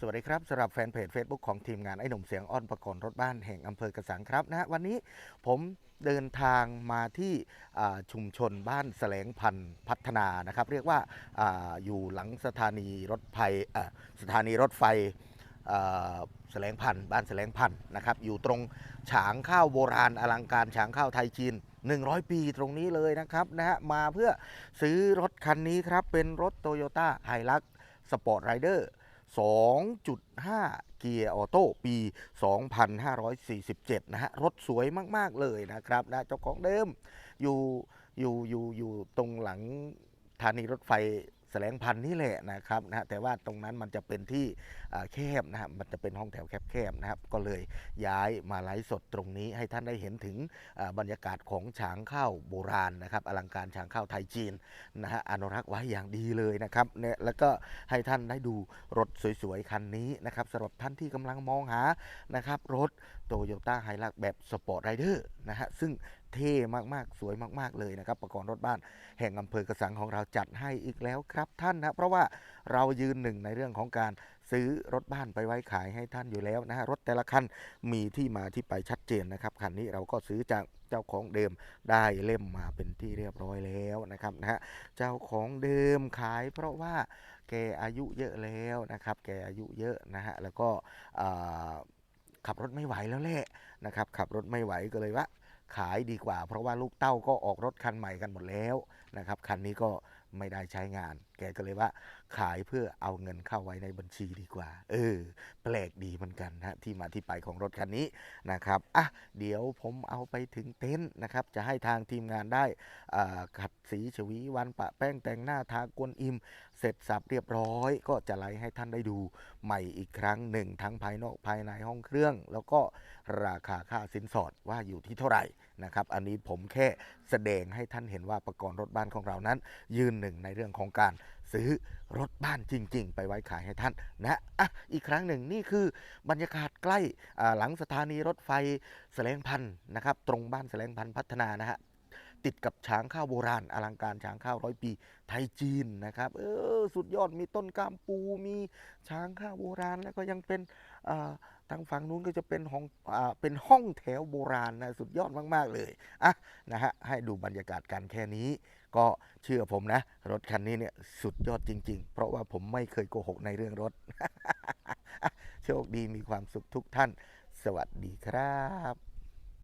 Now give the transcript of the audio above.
สวัสดีครับสำหรับแฟนเพจ Facebook ของทีมงานไอ้หนุ่มเสียงอ้อนประกรณ์รถบ้านแห่งอำเภอกระสังครับนะฮะวันนี้ผมเดินทางมาที่ชุมชนบ้านแสลงพันธ์พัฒนานะครับ เรียกว่าออยู่หลังสถานีรถไฟสถานีรถไฟแสลงพันธ์บ้านแสลงพันธ์นะครับอยู่ตรงฉางข้าวโบราณอลังการฉางข้าวไทยจีน100 ปีตรงนี้เลยนะครับนะฮะมาเพื่อซื้อรถคันนี้ครับเป็นรถโตโยต้าไฮลักสปอร์ตไรเดอร์ 2.5 เกียร์ออโต้ปี 2547 นะฮะ รถสวยมาก ๆ เลยนะครับนะเจ้าของเดิม อยู่อยู่อยู่อยู่ตรงหลังสถานีรถไฟ สลงพันธุ์นี่แหละนะครับนะแต่ว่าตรงนั้นมันจะเป็นที่แคบนะฮะมันจะเป็นห้องแถวแคบๆนะครับ ก็เลยย้ายมาไลฟ์สดตรงนี้ให้ท่านได้เห็นถึงบรรยากาศของฉางข้าวโบราณนะครับอลังการฉางข้าวไทยจีนนะฮะอนุรักษ์ไว้อย่างดีเลยนะครับเนี่ยแล้วก็ให้ท่านได้ดูรถสวยๆคันนี้นะครับสำหรับท่านที่กำลังมองหานะครับรถโตโยต้าไฮรักแบบสปอร์ตไรเดอร์นะฮะซึ่ง เท่มากๆ สวยมาก ๆ เลยนะครับประกอบรถบ้านแห่งอำเภอกระสังของเราจัดให้อีกแล้วครับท่านนะ เพราะว่าเรายืนหนึ่งในเรื่องของการซื้อรถบ้านไปไว้ขายให้ท่านอยู่แล้วนะฮะรถแต่ละคันมีที่มาที่ไปชัดเจนนะครับคันนี้เราก็ซื้อจากเจ้าของเดิมได้เล่มมาเป็นที่เรียบร้อยแล้วนะครับนะฮะเจ้าของเดิมขายเพราะว่าแกอายุเยอะแล้วนะครับ แกอายุเยอะนะฮะแล้วก็ขับรถไม่ไหวแล้วแหละนะครับขับรถไม่ไหวก็เลยว่า ขายดีกว่า เพราะว่าลูกเต้าก็ออกรถคันใหม่กันหมดแล้วนะครับ คันนี้ก็ไม่ได้ใช้งานแกก็เลยว่าขายเพื่อเอาเงินเข้าไว้ในบัญชีดีกว่า เออ แปลกดีเหมือนกันนะที่มาที่ไปของรถคันนี้นะครับอะเดี๋ยวผมเอาไปถึงเต็นท์นะครับ จะให้ทางทีมงานได้ขัดสีฉวีวันปะแป้งแต่งหน้าทากวนอิม เสร็จสับเรียบร้อย ก็จะไลฟ์ให้ท่านได้ดูใหม่อีกครั้งหนึ่ง ทั้งภายนอกภายในห้องเครื่อง แล้วก็ราคาค่าสินสอดว่าอยู่ที่เท่าไหร่นะครับอันนี้ผมแค่แสดงให้ท่านเห็นว่าประกรณ์รถบ้านของเรานั้น ยืนหนึ่งในเรื่องของการซื้อรถบ้านจริง ๆ ไปไว้ขายให้ท่านนะอะอีกครั้งหนึ่งนี่คือบรรยากาศใกล้หลังสถานีรถไฟแสลงพันธ์นะครับ ตรงบ้านแสลงพันธ์พัฒนานะฮะติดกับช้างข้าวโบราณ อลังการช้างข้าวร้อยปีไทยจีนนะครับ เออสุดยอดมีต้นกามปูมีช้างข้าวโบราณ แล้วก็ยังเป็นทางฝั่งนู้นก็จะเป็นห้องอเป็นห้องแถวโบราณนะสุดยอดมาก ๆ เลยอะนะฮะให้ดูบรรยากาศกันแค่นี้ ก็เชื่อผมนะ รถคันนี้เนี่ยสุดยอดจริง ๆ เพราะว่าผมไม่เคยโกหกในเรื่องรถ โชคดีมีความสุขทุกท่าน สวัสดีครับ